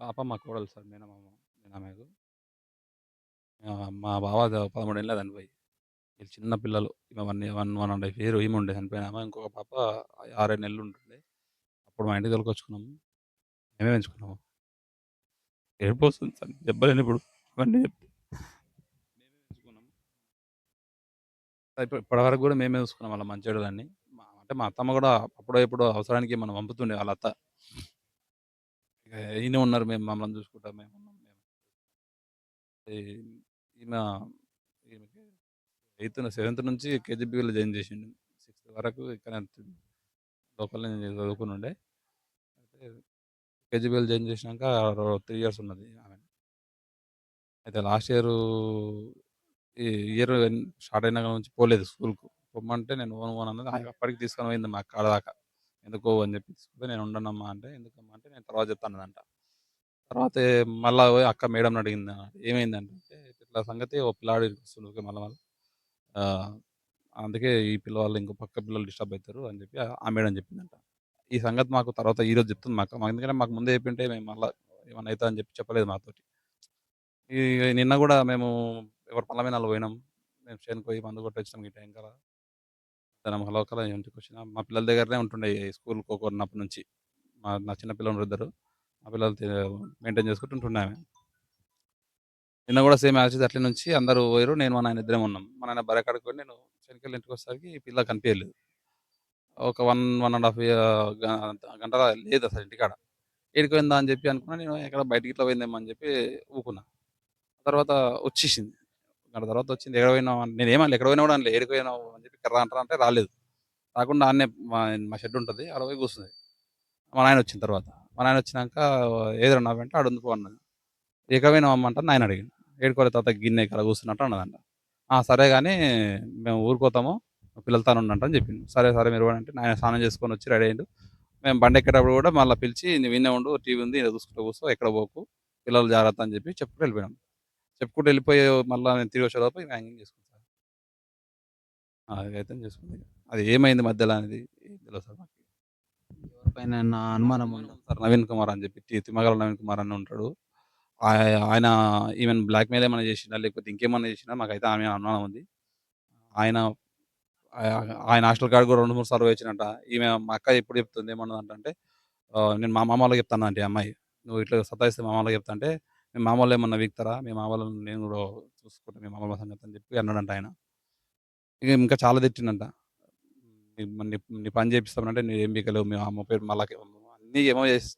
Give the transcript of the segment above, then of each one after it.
పాప మా కోడలు సార్ మేనమామ మేనమామకు. మా బావ ద 13 ఏళ్ళ చనిపోయి. వీళ్ళు చిన్న పిల్లలు. ఈమె 1 ఇ 1, 1 ½ ఇయర్ ఈమె ఉండే చనిపోయినామె. ఇంకొక పాప 6, 7 నెలలు ఉంటుండే. అప్పుడు మా ఇంటికి తొలకొచ్చుకున్నాము మేమే పెంచుకున్నాము. ఏడుపొస్తుంది సార్ దెబ్బలేని ఇప్పుడు ఇవన్నీ చెప్తే. మేమే పెంచుకున్నాము. ఇప్పుడు ఇప్పటివరకు కూడా మేమే చూసుకున్నాం వాళ్ళ మంచి మా అంటే మా అత్తమ్మ కూడా అప్పుడో ఎప్పుడో అవసరానికి మనం పంపుతుండే వాళ్ళ అత్త. ఇగ ఈయనే ఉన్నారు మేము మమ్మల్ని చూసుకుంటాం మేము. ఈ ఈమె ఈమెకి ఎయిత్, సెవెంత్ నుంచి కేజీబీవీలో జాయిన్ చేసిండు. సిక్స్త్ వరకు ఇక్కడనే లోకల్‌నే చదువుకునుండే. అయితే కేజీబీఎల్ జాయిన్ చేసినాక త్రీ ఇయర్స్ ఉన్నది ఆమె. అయితే లాస్ట్ ఇయర్ ఈ ఇయర్ స్టార్ట్ అయినాక నుంచి పోలేదు స్కూల్‌కు. పొమ్మంటే నేను ఓన్ ఓన్ అన్నది. ఆమె అప్పటికి తీసుకొని పోయింది మా కాడ దాకా. ఎందుకో అని చెప్పి నేను ఉండనమ్మా అంటే, ఎందుకమ్మా అంటే నేను తర్వాత చెప్తా అంట తర్వాత మళ్ళా పోయి అక్క మేడంని అడిగింది. ఏమైందంటే ఇట్లా సంగతి ఓ పిల్లాడు వస్తుంది ఓకే మళ్ళా మళ్ళీ అందుకే ఈ పిల్లవాళ్ళు ఇంకో పక్క పిల్లలు డిస్టర్బ్ అవుతారు అని చెప్పి ఆ మేడం చెప్పిందంట. ఈ సంగతి మాకు తర్వాత ఈరోజు చెప్తుంది మా అక్క. ఎందుకంటే మాకు ముందే చెప్పింటే మేము మళ్ళా అవుతా అని చెప్పి చెప్పలేదు మాతోటి. ఈ నిన్న కూడా మేము ఎవరి పనుల మీద పోయినాం. మేము చేనుకు పోయి మందు కొట్టొచ్చినాం ఈ టైం కదా కల్లా. మధ్యాహ్నం హలోకల ఇంటికొచ్చినా మా పిల్లల దగ్గరనే ఉంటుండే స్కూల్‌కి ఒకరినప్పటి నుంచి. మా నా చిన్న పిల్లలు ఇద్దరు. మా పిల్లలు మెయింటైన్ చేసుకుంటూ ఉంటుండే ఆమె. నిన్న కూడా సేమ్ యాక్సిస్ అట్ల అట్లే నుంచి అందరూ పోయారు నేను మా నాయన ఇద్దరే ఉన్నాం. మా నాయన బరకాడికి పోయి నేను చేనుకెళ్ళి ఇంటికి వచ్చేసరికి పిల్ల కనిపించలేదు ఒక వన్ వన్ అండ్ హాఫ్ గంట లేదు అసలు ఇంటికాడ. ఏడికి పోయిందా అని చెప్పి అనుకున్నా నేను ఎక్కడ బయటికి ఇట్లా పోయిందేమో అని చెప్పి ఊకున్నా. తర్వాత వచ్చేసింది. అక్కడ తర్వాత వచ్చింది. ఎక్కడ పోయినావు నేను నేనేమనలే ఎక్కడ పోయినా కూడా అనలే. పోయినావు అని చెప్పి రా రా అంటే రాలేదు. రాకుండా ఆడనే మా మా షెడ్ ఉంటుంది ఆడ పోయి కూర్చుంది మా నాయన వచ్చిన తర్వాత. మా నాయన వచ్చినాక ఏదిరా నావంటే ఆడు పో అన్నది. ఎక్కడ పోయినావు అమ్మ నాయన అడిగింది ఏడుకోలే పోలే తాత ఇక్కడ కూర్చున్నట్టు అన్నదంట. సరే కానీ మేము ఊరుకోతాము పిల్లలతో ఉండంట అని చెప్పిండు. సరే సరే మీరు అంటే నాయన స్నానం చేసుకొని వచ్చి రెడీ అయ్యిండు. మేము బండెక్కేటప్పుడు కూడా మళ్ళీ పిలిచి నువ్వు విన్నే ఉండు టీవీ ఉంది నేను చూసుకుంటూ కూర్చో ఎక్కడ పోకు. పిల్లలు జాగ్రత్త అని చెప్పి చెప్పుకు వెళ్ళిపోయినాం. చెప్పుకుంటూ వెళ్ళిపోయి మళ్ళా నేను తిరిగి వచ్చేలోపు ఈమె హ్యాంగింగ్. ఆ! అదైతే చేసుకుంది. అది ఏమైంది మధ్యలో అనేది తెలవదు సార్ మాకు. ఎవరిపైనైనా అనుమానం? సార్ నవీన్ కుమార్ అని చెప్పి తిమ్మగల నవీన్ కుమార్ అని ఉంటాడు. ఆయ ఆయన ఈమెను బ్లాక్‌మెయిల్ ఏమైనా చేసిండా? లేకపోతే ఇంకేమన్నా చేసిండా? మాకైతే ఆమె అనుమానం ఉంది. ఆయన ఆయన హాస్టల్ కాడికి కూడా 2, 3 సార్లు పోయొచ్చిండంట. ఈమె మా అక్క ఎప్పుడు చెప్తుంది ఏమన్నదంటే నేను మా మామ వాళ్ళకి చెప్తానంట ఈ అమ్మాయి. నువ్వు ఇట్లా సతాయిస్తే మా వాళ్ళకి చెప్తా అంటే, మీ వాళ్ళు ఏమన్నా వీక్తారా మీ మామోళ్ళని నేను కూడా చూసుకుంటా మీ మామోళ్ళ సంగతి అని చెప్పి అన్నాడంట ఆయన. ఇక ఇంకా చాలా తిట్టిండంట. నీ పని చేపిస్తామంటే ఏం పీకలేవు. మీ అమ్మ పేరు మళ్ళా అన్నీ ఏమో చేసి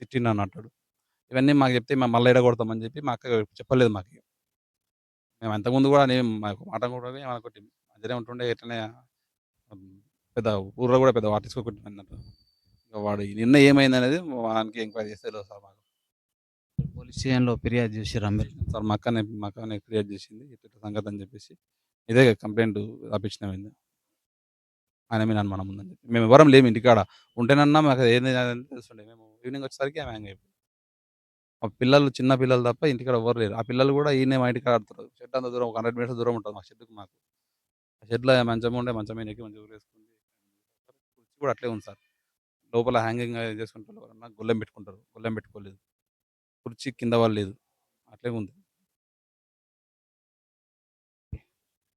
తిట్టిండనంటాడు. ఇవన్నీ మాకు చెప్తే మేము మళ్ళీ ఎడగొడతామని చెప్పి మా అక్క చెప్పలేదు మాకు. మేము అంతకుముందు కూడా నేను మాకు మాట కూడా కొట్టి మధ్యనే ఉంటుండే ఎట్లనే పెద్ద ఊర్లో కూడా పెద్ద వాటిస్కో అన్నట్టు. వాడు నిన్న ఏమైందనేది వానికి ఎంక్వైరీ చేస్తే సార్ మాకు. పోలీస్ స్టేషన్‌లో ఫిర్యాదు చేసి మీరు? సార్ మా అక్కనే మా అక్కనే ఫిర్యాదు చేసింది. ఇట్లా సంగతి అని చెప్పేసి. ఇదే కంప్లైంట్ రప్పించినాం ఏంది. ఆయన మీద అనుమానం ఉందని చెప్పి. మేము ఎవ్వరం లేము ఇంటికాడ. ఉంటేనన్నా మాకు ఏంది అని మేము ఈవినింగ్ వచ్చేసరికి ఆమె హ్యాంగ్ అయిపోయింది. మా పిల్లలు చిన్న పిల్లలు తప్ప ఇంటికాడ ఎవరు లేరు. ఆ పిల్లలు కూడా ఈడనే మా ఇంటికాడ ఆడుతారు. షెడ్ అంత దూరం ఒక 100 మీటర్స్ దూరం ఉంటుంది మా షెడ్‌కి మాకు. ఆ షెడ్‌లో మంచం ఉండే మంచం మీద ఎక్కి మంచిగా వేసుకుంది కుర్చీ కూడా అట్లే ఉంది సార్. లోపల హ్యాంగింగ్ చేసుకుంటారు ఎవరన్నా గుల్లం పెట్టుకుంటారు. గుల్లం పెట్టుకోలేదు. కుర్చీ కింద పడలేదు. అట్లే ఉంది.